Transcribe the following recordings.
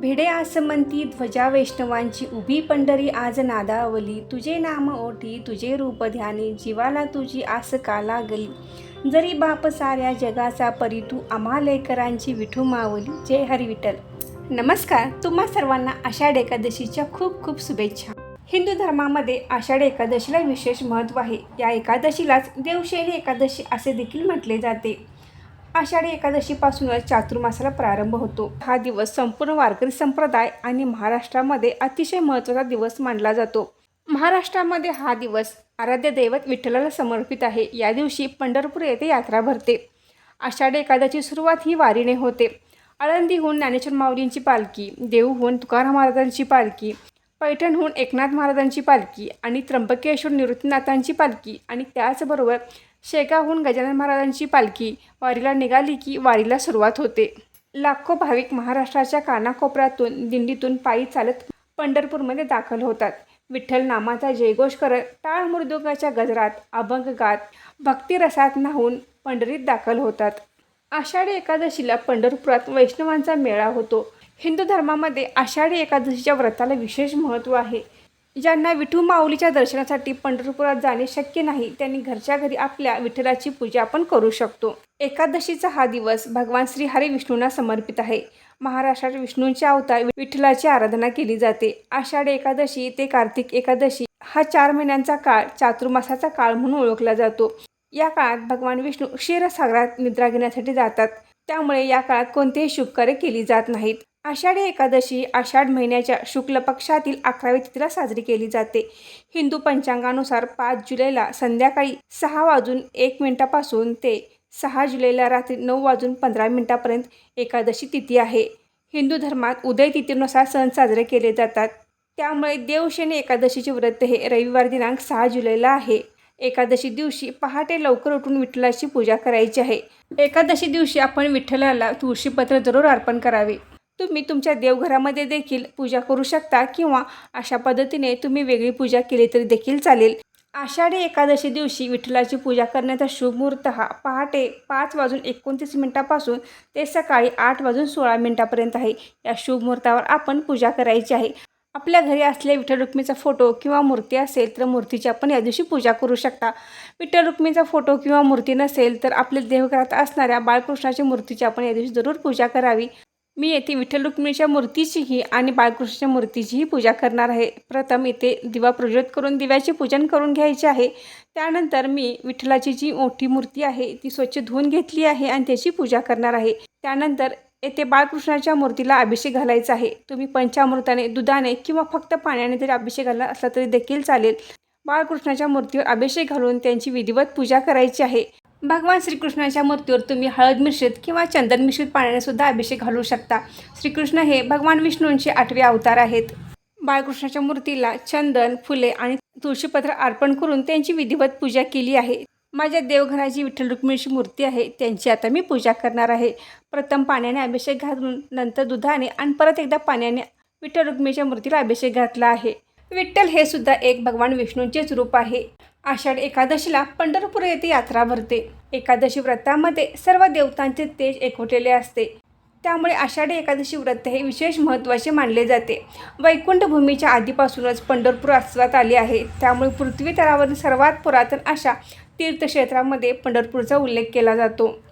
भिडे आसमंती ध्वजा वैष्णवांची उभी पंढरी आज नादावली. तुझे नाम ओठी तुझे रूप ध्यानी जीवाला तुझी आस का लागली? जरी बाप साऱ्या जगाचा परी तू आम्हा लेकरांची विठू मावली. जय हरी विठ्ठल नमस्कार. तुम्हा सर्वांना आषाढ एकादशीच्या खूप खूप शुभेच्छा. हिंदू धर्मामध्ये आषाढ एकादशीला विशेष महत्त्व आहे. या एकादशीलाच देवशैली एकादशी असे देखील म्हटले जाते. आषाढी एकादशीपासूनच चातुर्मासाला प्रारंभ होतो. हा दिवस संपूर्ण वारकरी संप्रदाय आणि महाराष्ट्रामध्ये अतिशय महत्त्वाचा दिवस मानला जातो. महाराष्ट्रामध्ये हा दिवस आराध्य दैवत विठ्ठलाला समर्पित आहे. या दिवशी पंढरपूर येथे यात्रा भरते. आषाढी एकादशी सुरुवात ही वारीने होते. आळंदीहून ज्ञानेश्वर माऊलींची पालखी देऊहून तुकाराम महाराजांची पालखी पैठणहून एकनाथ महाराजांची पालखी आणि त्र्यंबकेश्वर निवृत्तीनाथांची पालखी आणि त्याचबरोबर शेगावहून गजानन महाराजांची पालखी वारीला निघाली की वारीला सुरुवात होते. लाखो भाविक महाराष्ट्राच्या कानाकोपऱ्यातून दिंडीतून पायी चालत पंढरपूरमध्ये दाखल होतात. विठ्ठल नामाचा जयघोष करत टाळ मृदुंगाच्या गजरात अभंग गात भक्तिरसात न्हावून पंढरीत दाखल होतात. आषाढी एकादशीला पंढरपुरात वैष्णवांचा मेळा होतो. हिंदू धर्मामध्ये आषाढी एकादशीच्या व्रताला विशेष महत्त्व आहे. ज्यांना विठू माऊलीच्या दर्शनासाठी पंढरपुरात जाणे शक्य नाही त्यांनी घरच्या घरी आपल्या विठ्ठलाची पूजा आपण करू शकतो. एकादशीचा हा दिवस भगवान श्री हरी विष्णूंना समर्पित आहे. महाराष्ट्रात विष्णूंचे अवतार विठ्ठलाची आराधना केली जाते. आषाढ एकादशी ते कार्तिक एकादशी हा चार महिन्यांचा काळ चातुर्मासाचा काळ म्हणून ओळखला जातो. या काळात भगवान विष्णू क्षीरसागरात निद्रा घेण्यासाठी जातात. त्यामुळे या काळात कोणतेही शुभकार्य केली जात नाहीत. आषाढी एकादशी आषाढ महिन्याच्या शुक्ल पक्षातील अकरावी तिथीला साजरी केली जाते. हिंदू पंचांगानुसार पाच जुलैला संध्याकाळी सहा वाजून एक मिनिटापासून ते सहा जुलैला रात्री नऊ वाजून पंधरा मिनिटापर्यंत एकादशी तिथी आहे. हिंदू धर्मात उदय तिथीनुसार सण साजरे केले जातात. त्यामुळे देवशनी एकादशीचे व्रत हे रविवार दिनांक सहा जुलैला आहे. एकादशी दिवशी पहाटे लवकर उठून विठ्ठलाची पूजा करायची आहे. एकादशी दिवशी आपण विठ्ठलाला तुळशीपत्र जरूर अर्पण करावे. तुम्ही तुमच्या देवघरामध्ये देखील पूजा करू शकता किंवा अशा पद्धतीने तुम्ही वेगळी पूजा केली तरी देखील चालेल. आषाढी एकादशी दिवशी विठ्ठलाची पूजा करण्याचा शुभ मुहूर्त हा पहाटे पाच वाजून एकोणतीस मिनिटापासून ते सकाळी आठ वाजून सोळा मिनिटापर्यंत आहे. या शुभ मुहूर्तावर आपण पूजा करायची आहे. आपल्या घरी असलेल्या विठ्ठल रुक्मीचा फोटो किंवा मूर्ती असेल तर मूर्तीची आपण या दिवशी पूजा करू शकता. विठ्ठल रुक्मीचा फोटो किंवा मूर्ती नसेल तर आपल्या देवघरात असणाऱ्या बाळकृष्णाच्या मूर्तीची आपण या दिवशी जरूर पूजा करावी. मी येथे विठ्ठल रुक्मिणीच्या मूर्तीचीही आणि बाळकृष्णाच्या मूर्तीचीही पूजा करणार आहे. प्रथम इथे दिवा प्रज्वलित करून दिव्याचे पूजन करून घ्यायचे आहे. त्यानंतर मी विठ्ठलाची जी मोठी मूर्ती आहे ती स्वच्छ धुवून घेतली आहे आणि त्याची पूजा करणार आहे. त्यानंतर येथे बाळकृष्णाच्या मूर्तीला अभिषेक घालायचा आहे. तुम्ही पंचामृताने दुधाने किंवा फक्त पाण्याने जरी अभिषेक घाला असला तरी देखील चालेल. बाळकृष्णाच्या मूर्तीवर अभिषेक घालून त्यांची विधिवत पूजा करायची आहे. भगवान श्रीकृष्णाच्या मूर्तीवर तुम्ही हळद मिश्रित किंवा चंदन मिश्रित पाण्याने सुद्धा अभिषेक घालू शकता. श्रीकृष्ण हे भगवान विष्णूंचे आठवे अवतार आहेत. बाळकृष्णाच्या मूर्तीला चंदन फुले आणि तुळशीपत्र अर्पण करून त्यांची विधिवत पूजा केली आहे. माझ्या देवघराची विठ्ठल रुक्मिणीची मूर्ती आहे. त्यांची आता मी पूजा करणार आहे. प्रथम पाण्याने अभिषेक घालून नंतर दुधाने आणि परत एकदा पाण्याने विठ्ठल रुक्मिणीच्या मूर्तीला अभिषेक घातला आहे. विठ्ठल हे सुद्धा एक भगवान विष्णूंचेच रूप आहे. आषाढ एकादशीला पंढरपूर येथे यात्रा भरते. एकादशी व्रतामध्ये सर्व देवतांचे तेज एकवटलेले असते. त्यामुळे आषाढी एकादशी व्रत हे विशेष महत्त्वाचे मानले जाते. वैकुंठभूमीच्या आधीपासूनच पंढरपूर अस्तित्वात आले आहे. त्यामुळे पृथ्वी तरावरील सर्वात पुरातन अशा तीर्थक्षेत्रामध्ये पंढरपूरचा उल्लेख केला जातो.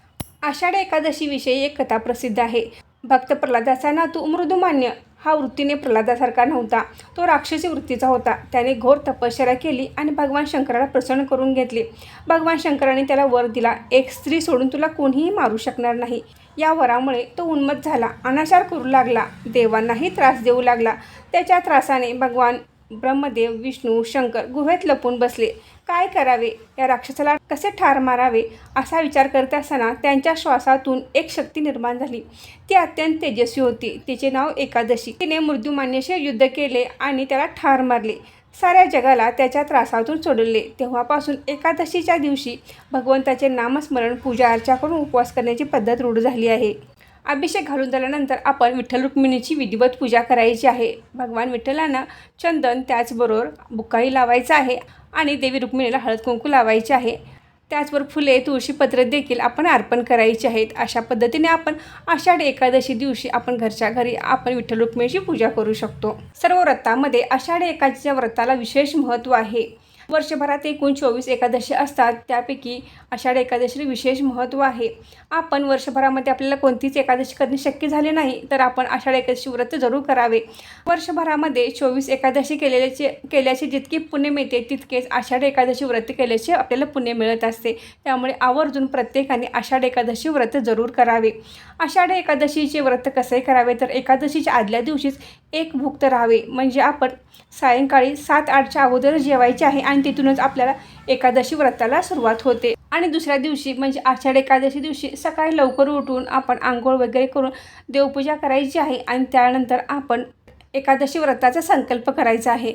आषाढ एकादशीविषयी एक कथा प्रसिद्ध आहे. भक्त प्रल्हादाचा नातू मृदुमान्य हा वृत्तीने प्रल्हादासारखा नव्हता. तो राक्षसी वृत्तीचा होता. त्याने घोर तपश्चर्या केली आणि भगवान शंकराला प्रसन्न करून घेतले. भगवान शंकराने त्याला वर दिला. एक स्त्री सोडून तुला कोणीही मारू शकणार नाही. या वरामुळे तो उन्मत झाला. अनाचार करू लागला. देवांनाही त्रास देऊ लागला. त्याच्या त्रासाने भगवान ब्रह्मदेव विष्णू शंकर गुहेत लपून बसले. काय करावे? या राक्षसाला कसे ठार मारावे? असा विचार करत असताना त्यांच्या श्वासातून एक शक्ती निर्माण झाली. ती अत्यंत तेजस्वी होती. तिचे नाव एकादशी. तिने मृत्यूमान्यशी युद्ध केले आणि त्याला ठार मारले. साऱ्या जगाला त्याच्या त्रासातून सोडले. तेव्हापासून एकादशीच्या दिवशी भगवंताचे नामस्मरण पूजा अर्चा करून उपवास करण्याची पद्धत रूढ झाली आहे. अभिषेक घालून झाल्यानंतर आपण विठ्ठल रुक्मिणीची विधिवत पूजा करायची आहे. भगवान विठ्ठलांना चंदन त्याचबरोबर बुक्काही लावायचा आहे आणि देवी रुक्मिणीला हळद कुंकू लावायचे आहे. त्याचबरोबर फुले तुळशीपत्र देखील आपण अर्पण करायचे आहेत. अशा पद्धतीने आपण आषाढ एकादशी दिवशी आपण घरच्या घरी आपण विठ्ठल रुक्मिणीची पूजा करू शकतो. सर्व व्रतामध्ये आषाढ एकादशीच्या व्रताला विशेष महत्त्व आहे. वर्षभरात एकूण चोवीस एकादशी असतात. त्यापैकी आषाढ एकादशीला विशेष महत्त्व आहे. आपण वर्षभरामध्ये आपल्याला कोणतीच एकादशी करणे शक्य झाले नाही तर आपण आषाढ एकादशी व्रत जरूर करावे. वर्षभरामध्ये चोवीस एकादशी केलेल्याचे केल्याचे जितके पुण्य मिळते तितकेच आषाढ एकादशी व्रत केल्याचे आपल्याला पुण्य मिळत असते. त्यामुळे आवर्जून प्रत्येकाने आषाढ एकादशी व्रत जरूर करावे. आषाढ एकादशीचे व्रत कसे करावे? तर एकादशीच्या आदल्या दिवशीच एक भुक्त राहावे. म्हणजे आपण सायंकाळी सात आठच्या अगोदर जेवायचे आहे आणि आणि तिथूनच आपल्याला एकादशी व्रताला सुरुवात होते. आणि दुसऱ्या दिवशी म्हणजे आषाढ एकादशी दिवशी सकाळी लवकर उठून आपण आंघोळ वगैरे करून देवपूजा करायची आहे आणि त्यानंतर आपण एकादशी व्रताचा संकल्प करायचा आहे.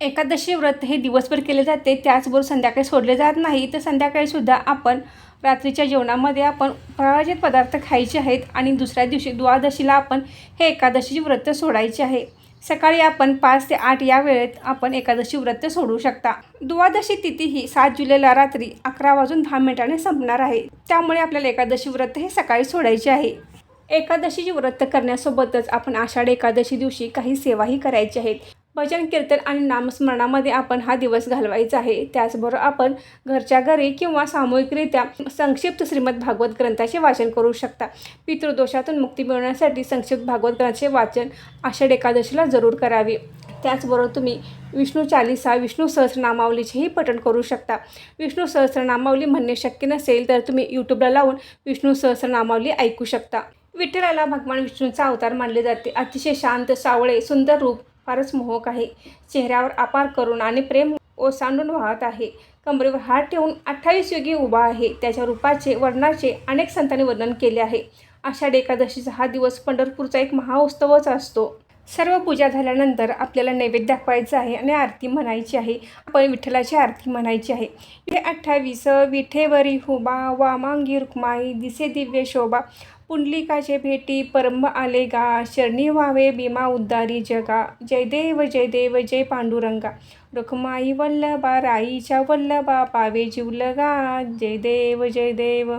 एकादशी व्रत हे दिवसभर केले जाते त्याचबरोबर संध्याकाळी सोडले जात नाही. तर संध्याकाळीसुद्धा आपण रात्रीच्या जेवणामध्ये आपण प्रवाजित पदार्थ खायचे आहेत आणि दुसऱ्या दिवशी द्वादशीला आपण हे एकादशीचे व्रत सोडायचे आहे. सकाळी आपण पाच ते आठ या वेळेत आपण एकादशी व्रत सोडू शकता. द्वादशी तिथी ही सात जुलैला रात्री अकरा वाजून दहा मिनिटाने संपणार आहे. त्यामुळे आपल्याला एकादशी व्रत हे सकाळी सोडायचे आहे. एकादशीची व्रत करण्यासोबतच आपण आषाढ एकादशी दिवशी काही सेवाही करायची आहेत. भजन कीर्तन आणि नामस्मरणामध्ये आपण हा दिवस घालवायचा आहे. त्याचबरोबर आपण घरच्या घरी किंवा सामूहिकरित्या संक्षिप्त श्रीमद भागवत ग्रंथाचे वाचन करू शकता. पितृदोषातून मुक्ती मिळवण्यासाठी संक्षिप्त भागवत ग्रंथाचे वाचन आषाढ एकादशीला जरूर करावे. त्याचबरोबर तुम्ही विष्णू चालिसा विष्णू सहस्रनामावलीचेही पठण करू शकता. विष्णू सहस्रनामावली म्हणणे शक्य नसेल तर तुम्ही यूट्यूबला लावून विष्णू सहस्रनामावली ऐकू शकता. विठ्ठलाला भगवान विष्णूचा अवतार मानले जाते. अतिशय शांत सावळे सुंदर रूप फारच मोहक आहे. चेहऱ्यावर अपार करून आणि प्रेम ओसांडून वाहत आहे. कमरेवर हात ठेवून अठ्ठावीस योगी उभा आहे. त्याच्या रूपाचे वर्णाचे अनेक संतांनी वर्णन केले आहे. आषाढ एकादशीचा हा दिवस पंढरपूरचा एक महाउत्सवच असतो. सर्व पूजा झाल्यानंतर आपल्याला नैवेद्य दाखवायचा आहे आणि आरती म्हणायची आहे. आपण विठ्ठलाची आरती म्हणायची आहे. हे अठ्ठावीस विठेवरी हुबा वामांगी रुक्माई दिसे दिव्य शोभा पुंडलिकाचे भेटी परंब आले गा शरणी व्हावे भीमा उद्धारी जगा. जयदेव जयदेव जय देव जय पांडुरंगा. रुक्माई वल्लभा राईच्या वल्लभा पावे जीवलगा जयदेव जयदेव.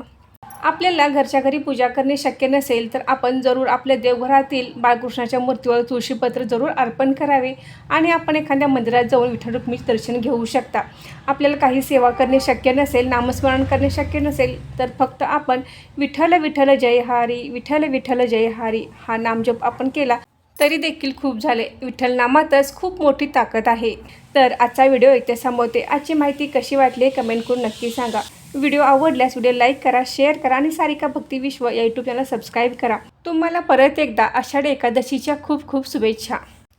आपल्याला घरच्या घरी पूजा करणे शक्य नसेल तर आपण जरूर आपल्या देवघरातील बाळकृष्णाच्या मूर्तीवर तुळशीपत्र जरूर अर्पण करावे आणि आपण एखाद्या मंदिरात जाऊन विठ्ठल रुक्मीचे दर्शन घेऊ शकता. आपल्याला काही सेवा करणे शक्य नसेल नामस्मरण करणे शक्य नसेल तर फक्त आपण विठ्ठल विठ्ठल जय हारी विठ्ठल विठ्ठल जय हारी हा नामजप आपण केला तरी देखील खूप झाले. विठ्ठल नामातच खूप मोठी ताकद आहे. तर आजचा व्हिडिओ इथे संपवते. आजची माहिती कशी वाटली? कमेंट करून नक्की सांगा. व्हिडिओ आवडल्यास व्हिडिओ लाईक करा शेअर करा आणि सारिका भक्ती विश्व या यूट्यूब चॅनल सबस्क्राईब करा. तुम्हाला परत एकदा आषाढी एकादशीच्या खूप खूप शुभेच्छा.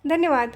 धन्यवाद.